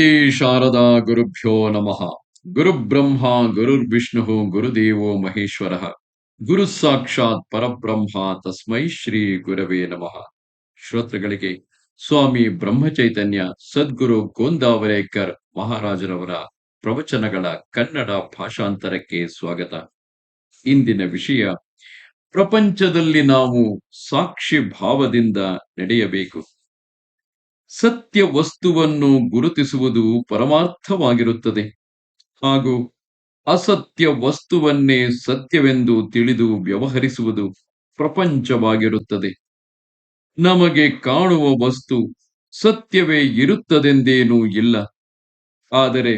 ಶ್ರೀ ಶಾರದಾ ಗುರುಭ್ಯೋ ನಮಃ. ಗುರುಬ್ರಹ್ಮ ಗುರುರ್ವಿಷ್ಣು ಗುರುದೇವೋ ಮಹೇಶ್ವರ. ಗುರು ಸಾಕ್ಷಾತ್ ಪರಬ್ರಹ್ಮ, ತಸ್ಮೈ ಶ್ರೀ ಗುರವೇ ನಮಃ. ಶ್ರೋತೃಗಳಿಗೆ ಸ್ವಾಮಿ ಬ್ರಹ್ಮಚೈತನ್ಯ, ಸದ್ಗುರು ಗೋಂದಾವರೇಕರ್ ಮಹಾರಾಜರವರ ಪ್ರವಚನಗಳ ಕನ್ನಡ ಭಾಷಾಂತರಕ್ಕೆ ಸ್ವಾಗತ. ಇಂದಿನ ವಿಷಯ, ಪ್ರಪಂಚದಲ್ಲಿ ನಾವು ಸಾಕ್ಷಿ ಭಾವದಿಂದ ನಡೆಯಬೇಕು. ಸತ್ಯ ವಸ್ತುವನ್ನು ಗುರುತಿಸುವುದು ಪರಮಾರ್ಥವಾಗಿರುತ್ತದೆ. ಹಾಗೂ ಅಸತ್ಯ ವಸ್ತುವನ್ನೇ ಸತ್ಯವೆಂದು ತಿಳಿದು ವ್ಯವಹರಿಸುವುದು ಪ್ರಪಂಚವಾಗಿರುತ್ತದೆ. ನಮಗೆ ಕಾಣುವ ವಸ್ತು ಸತ್ಯವೇ ಇರುತ್ತದೆಂದೇನೂ ಇಲ್ಲ. ಆದರೆ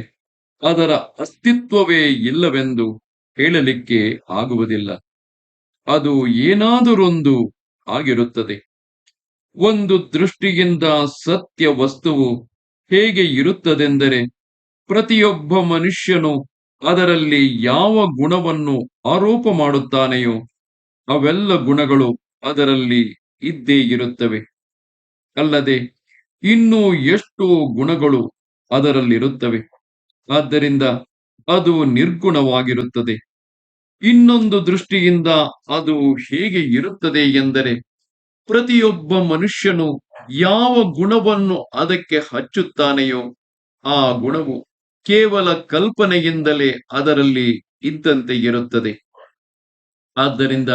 ಅದರ ಅಸ್ತಿತ್ವವೇ ಇಲ್ಲವೆಂದು ಹೇಳಲಿಕ್ಕೆ ಆಗುವುದಿಲ್ಲ. ಅದು ಏನಾದರೊಂದು ಆಗಿರುತ್ತದೆ. ಒಂದು ದೃಷ್ಟಿಯಿಂದ ಸತ್ಯ ವಸ್ತುವು ಹೇಗೆ ಇರುತ್ತದೆಂದರೆ ಪ್ರತಿಯೊಬ್ಬ ಮನುಷ್ಯನು ಅದರಲ್ಲಿ ಯಾವ ಗುಣವನ್ನು ಆರೋಪ ಮಾಡುತ್ತಾನೆಯೋ ಅವೆಲ್ಲ ಗುಣಗಳು ಅದರಲ್ಲಿ ಇದ್ದೇ ಇರುತ್ತವೆ. ಅಲ್ಲದೆ ಇನ್ನೂ ಎಷ್ಟು ಗುಣಗಳು ಅದರಲ್ಲಿರುತ್ತವೆ. ಆದ್ದರಿಂದ ಅದು ನಿರ್ಗುಣವಾಗಿರುತ್ತದೆ. ಇನ್ನೊಂದು ದೃಷ್ಟಿಯಿಂದ ಅದು ಹೇಗೆ ಇರುತ್ತದೆ ಎಂದರೆ ಪ್ರತಿಯೊಬ್ಬ ಮನುಷ್ಯನು ಯಾವ ಗುಣವನ್ನು ಅದಕ್ಕೆ ಹಚ್ಚುತ್ತಾನೆಯೋ ಆ ಗುಣವು ಕೇವಲ ಕಲ್ಪನೆಯಿಂದಲೇ ಅದರಲ್ಲಿ ಇದ್ದಂತೆ ಇರುತ್ತದೆ. ಆದ್ದರಿಂದ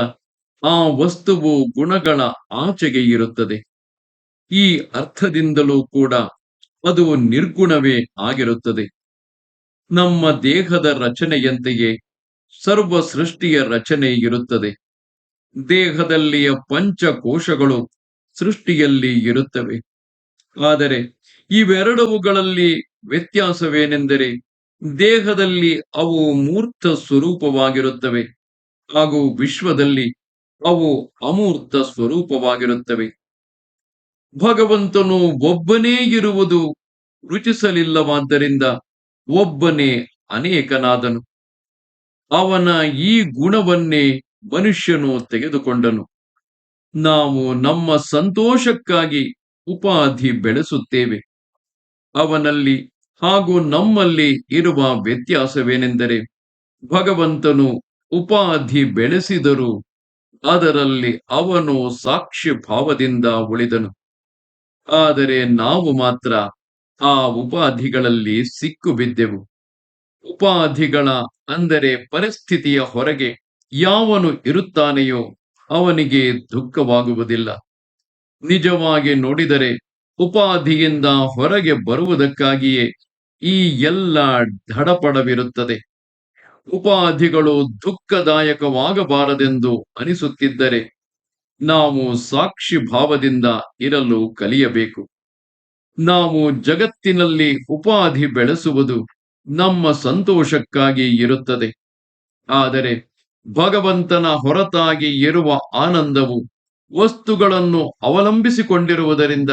ಆ ವಸ್ತುವು ಗುಣಗಳ ಆಚೆಗೆ ಇರುತ್ತದೆ. ಈ ಅರ್ಥದಿಂದಲೂ ಕೂಡ ಅದು ನಿರ್ಗುಣವೇ ಆಗಿರುತ್ತದೆ. ನಮ್ಮ ದೇಹದ ರಚನೆಯಂತೆಯೇ ಸರ್ವ ಸೃಷ್ಟಿಯ ರಚನೆ ಇರುತ್ತದೆ. ದೇಹದಲ್ಲಿಯ ಪಂಚಕೋಶಗಳು ಸೃಷ್ಟಿಯಲ್ಲಿ ಇರುತ್ತವೆ. ಆದರೆ ಇವೆರಡವುಗಳಲ್ಲಿ ವ್ಯತ್ಯಾಸವೇನೆಂದರೆ ದೇಹದಲ್ಲಿ ಅವು ಮೂರ್ತ ಸ್ವರೂಪವಾಗಿರುತ್ತವೆ, ಹಾಗೂ ವಿಶ್ವದಲ್ಲಿ ಅವು ಅಮೂರ್ತ ಸ್ವರೂಪವಾಗಿರುತ್ತವೆ. ಭಗವಂತನು ಒಬ್ಬನೇ ಇರುವುದು ರುಚಿಸಲಿಲ್ಲವಾದ್ದರಿಂದ ಒಬ್ಬನೇ ಅನೇಕನಾದನು. ಅವನ ಈ ಗುಣವನ್ನೇ ಮನುಷ್ಯನು ತೆಗೆದುಕೊಂಡನು. ನಾವು ನಮ್ಮ ಸಂತೋಷಕ್ಕಾಗಿ ಉಪಾಧಿ ಬೆಳೆಸುತ್ತೇವೆ. ಅವನಲ್ಲಿ ಹಾಗೂ ನಮ್ಮಲ್ಲಿ ಇರುವ ವ್ಯತ್ಯಾಸವೇನೆಂದರೆ ಭಗವಂತನು ಉಪಾಧಿ ಬೆಳೆಸಿದರೂ ಅದರಲ್ಲಿ ಅವನು ಸಾಕ್ಷಿ ಭಾವದಿಂದ ಉಳಿದನು. ಆದರೆ ನಾವು ಮಾತ್ರ ಆ ಉಪಾಧಿಗಳಲ್ಲಿ ಸಿಕ್ಕು ಬಿದ್ದೆವು ಉಪಾಧಿಗಳ ಅಂದರೆ ಪರಿಸ್ಥಿತಿಯ ಹೊರಗೆ ಯಾವನು ಇರುತ್ತಾನೆಯೋ ಅವನಿಗೆ ದುಃಖವಾಗುವುದಿಲ್ಲ. ನಿಜವಾಗಿ ನೋಡಿದರೆ ಉಪಾಧಿಯಿಂದ ಹೊರಗೆ ಬರುವುದಕ್ಕಾಗಿಯೇ ಈ ಎಲ್ಲ ಧಡಪಡವಿರುತ್ತದೆ ಉಪಾಧಿಗಳು ದುಃಖದಾಯಕವಾಗಬಾರದೆಂದು ಅನಿಸುತ್ತಿದ್ದರೆ ನಾವು ಸಾಕ್ಷಿ ಭಾವದಿಂದ ಇರಲು ಕಲಿಯಬೇಕು. ನಾವು ಜಗತ್ತಿನಲ್ಲಿ ಉಪಾಧಿ ಬೆಳೆಸುವುದು ನಮ್ಮ ಸಂತೋಷಕ್ಕಾಗಿ ಇರುತ್ತದೆ. ಆದರೆ ಭಗವಂತನ ಹೊರತಾಗಿ ಇರುವ ಆನಂದವು ವಸ್ತುಗಳನ್ನು ಅವಲಂಬಿಸಿಕೊಂಡಿರುವುದರಿಂದ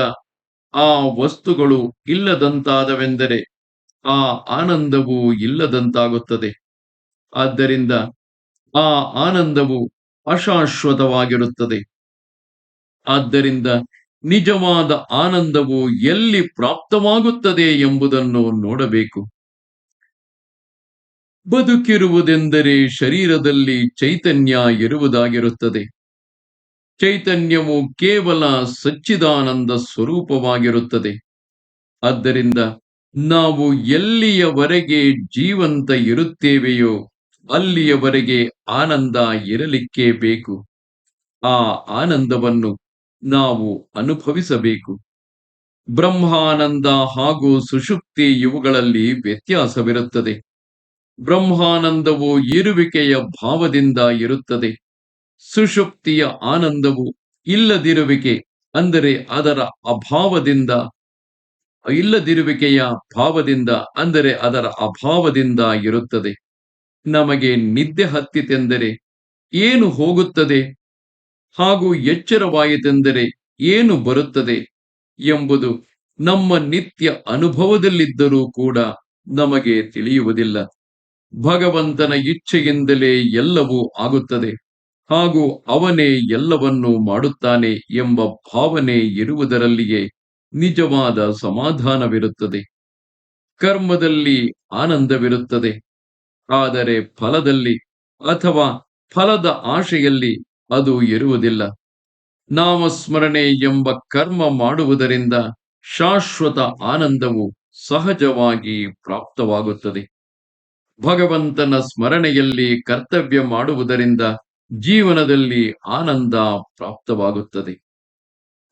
ಆ ವಸ್ತುಗಳು ಇಲ್ಲದಂತಾದವೆಂದರೆ ಆ ಆನಂದವು ಇಲ್ಲದಂತಾಗುತ್ತದೆ. ಆದ್ದರಿಂದ ಆ ಆನಂದವು ಅಶಾಶ್ವತವಾಗಿರುತ್ತದೆ. ಆದ್ದರಿಂದ ನಿಜವಾದ ಆನಂದವು ಎಲ್ಲಿ ಪ್ರಾಪ್ತವಾಗುತ್ತದೆ ಎಂಬುದನ್ನು ನೋಡಬೇಕು. ಬದುಕಿರುವುದೆಂದರೆ ಶರೀರದಲ್ಲಿ ಚೈತನ್ಯ ಇರುವುದಾಗಿರುತ್ತದೆ. ಚೈತನ್ಯವು ಕೇವಲ ಸಚ್ಚಿದಾನಂದ ಸ್ವರೂಪವಾಗಿರುತ್ತದೆ. ಆದ್ದರಿಂದ ನಾವು ಎಲ್ಲಿಯವರೆಗೆ ಜೀವಂತ ಇರುತ್ತೇವೆಯೋ ಅಲ್ಲಿಯವರೆಗೆ ಆನಂದ ಇರಲಿಕ್ಕೆ ಬೇಕು. ಆ ಆನಂದವನ್ನು ನಾವು ಅನುಭವಿಸಬೇಕು. ಬ್ರಹ್ಮಾನಂದ ಹಾಗೂ ಸುಷುಪ್ತಿ ಇವುಗಳಲ್ಲಿ ವ್ಯತ್ಯಾಸವಿರುತ್ತದೆ. ಬ್ರಹ್ಮಾನಂದವು ಇರುವಿಕೆಯ ಭಾವದಿಂದ ಇರುತ್ತದೆ. ಸುಷುಪ್ತಿಯ ಆನಂದವು ಇಲ್ಲದಿರುವಿಕೆ, ಅಂದರೆ ಅದರ ಅಭಾವದಿಂದ, ಇಲ್ಲದಿರುವಿಕೆಯ ಭಾವದಿಂದ, ಅಂದರೆ ಅದರ ಅಭಾವದಿಂದ ಇರುತ್ತದೆ. ನಮಗೆ ನಿದ್ದೆ ಹತ್ತಿತೆಂದರೆ ಏನು ಹೋಗುತ್ತದೆ? ಹಾಗೂ ಎಚ್ಚರವಾಯಿತೆಂದರೆ ಏನು ಬರುತ್ತದೆ? ಎಂಬುದು ನಮ್ಮ ನಿತ್ಯ ಅನುಭವದಲ್ಲಿದ್ದರೂ ಕೂಡ ನಮಗೆ ತಿಳಿಯುವುದಿಲ್ಲ. ಭಗವಂತನ ಇಚ್ಛೆಯಿಂದಲೇ ಎಲ್ಲವೂ ಆಗುತ್ತದೆ. ಹಾಗೂ ಅವನೇ ಎಲ್ಲವನ್ನೂ ಮಾಡುತ್ತಾನೆ ಎಂಬ ಭಾವನೆ ಇರುವುದರಲ್ಲಿಯೇ ನಿಜವಾದ ಸಮಾಧಾನವಿರುತ್ತದೆ. ಕರ್ಮದಲ್ಲಿ ಆನಂದವಿರುತ್ತದೆ. ಆದರೆ ಫಲದಲ್ಲಿ ಅಥವಾ ಫಲದ ಆಶೆಯಲ್ಲಿ ಅದು ಇರುವುದಿಲ್ಲ. ನಾಮಸ್ಮರಣೆ ಎಂಬ ಕರ್ಮ ಮಾಡುವುದರಿಂದ ಶಾಶ್ವತ ಆನಂದವು ಸಹಜವಾಗಿ ಪ್ರಾಪ್ತವಾಗುತ್ತದೆ. ಭಗವಂತನ ಸ್ಮರಣೆಯಲ್ಲಿ ಕರ್ತವ್ಯ ಮಾಡುವುದರಿಂದ ಜೀವನದಲ್ಲಿ ಆನಂದ ಪ್ರಾಪ್ತವಾಗುತ್ತದೆ.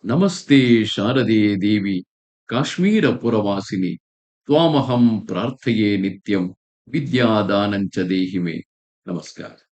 ನಮಸ್ತೆ ಶಾರದೇ ದೇವಿ, ಕಾಶ್ಮೀರ ಪುರವಾಸಿನಿ, ತ್ವಾಮಹಂ ಪ್ರಾರ್ಥೆಯೇ ನಿತ್ಯಂ, ವಿದ್ಯಾದಾನಂಚ ದೇಹಿಮೆ. ನಮಸ್ಕಾರ.